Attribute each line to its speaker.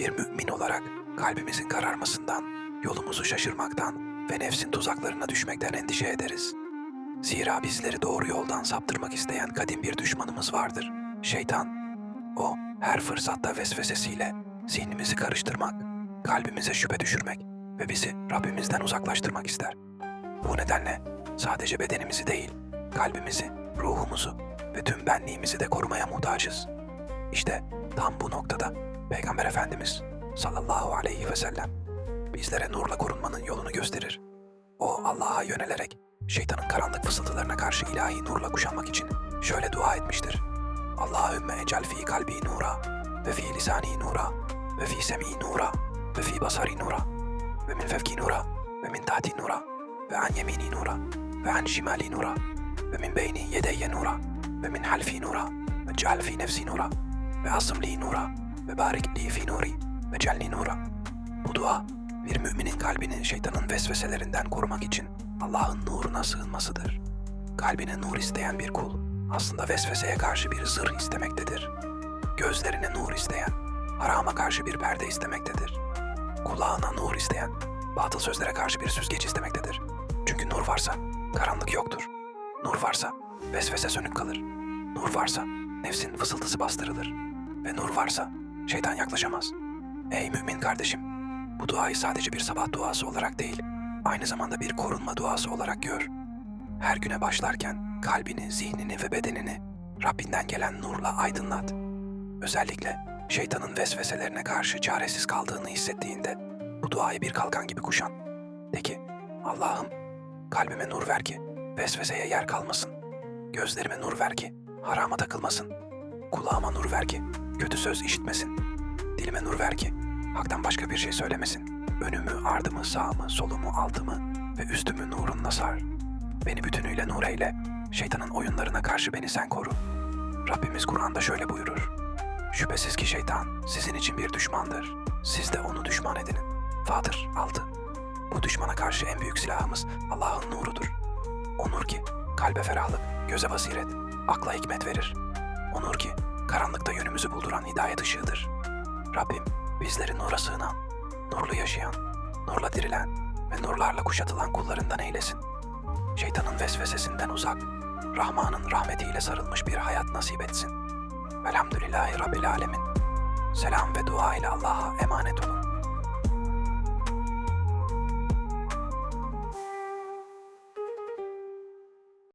Speaker 1: Bir mümin olarak kalbimizin kararmasından, yolumuzu şaşırmaktan ve nefsin tuzaklarına düşmekten endişe ederiz. Zira bizleri doğru yoldan saptırmak isteyen kadim bir düşmanımız vardır. Şeytan. O her fırsatta vesvesesiyle zihnimizi karıştırmak, kalbimize şüphe düşürmek ve bizi Rabbimizden uzaklaştırmak ister. Bu nedenle sadece bedenimizi değil, kalbimizi, ruhumuzu ve tüm benliğimizi de korumaya muhtacız. İşte tam bu noktada Peygamber Efendimiz sallallahu aleyhi ve sellem bizlere nurla korunmanın yolunu gösterir. O Allah'a yönelerek şeytanın karanlık fısıltılarına karşı ilahi nurla kuşanmak için şöyle dua etmiştir. Allahümme ecel fi kalbi nura ve fi lisani nura ve fi semi nura ve fi basari nura ve min fevki nura ve min tahti nura ve an yemini nura ve an şimali nura ve min beyni yedeyye nura ve min halfi nura ve ceal nefsi nura ve asım li nura ve barik li fi nuri ve celni nura. Bu dua bir müminin kalbini şeytanın vesveselerinden korumak için Allah'ın nuruna sığınmasıdır. Kalbine nur isteyen bir kul aslında vesveseye karşı bir zırh istemektedir. Gözlerine nur isteyen harama karşı bir perde istemektedir. Kulağına nur isteyen batıl sözlere karşı bir süzgeç istemektedir. Çünkü nur varsa karanlık yoktur. Nur varsa vesvese sönük kalır. Nur varsa nefsin fısıltısı bastırılır. Ve nur varsa şeytan yaklaşamaz. Ey mümin kardeşim, bu duayı sadece bir sabah duası olarak değil, aynı zamanda bir korunma duası olarak gör. Her güne başlarken kalbini, zihnini ve bedenini Rabbinden gelen nurla aydınlat. Özellikle şeytanın vesveselerine karşı çaresiz kaldığını hissettiğinde bu duayı bir kalkan gibi kuşan. De ki, Allah'ım kalbime nur ver ki vesveseye yer kalmasın. Gözlerime nur ver ki harama takılmasın. Kulağıma nur ver ki kötü söz işitmesin. Dilime nur ver ki haktan başka bir şey söylemesin. Önümü, ardımı, sağımı, solumu, altımı ve üstümü nurunla sar. Beni bütünüyle nur eyle. Şeytanın oyunlarına karşı beni sen koru. Rabbimiz Kur'an'da şöyle buyurur. Şüphesiz ki şeytan sizin için bir düşmandır. Siz de onu düşman edinin. Fatır 6. Bu düşmana karşı en büyük silahımız Allah'ın nurudur. O nur ki kalbe ferahlık, göze basiret, akla hikmet verir. Yönümüzü bulduran hidayet ışığıdır. Rabbim bizleri nura sığınan, nurlu yaşayan, nurla dirilen ve nurlarla kuşatılan kullarından eylesin. Şeytanın vesvesesinden uzak, Rahman'ın rahmetiyle sarılmış bir hayat nasip etsin. Velhamdülillahi Rabbil Alemin. Selam ve dua ile Allah'a emanet olun.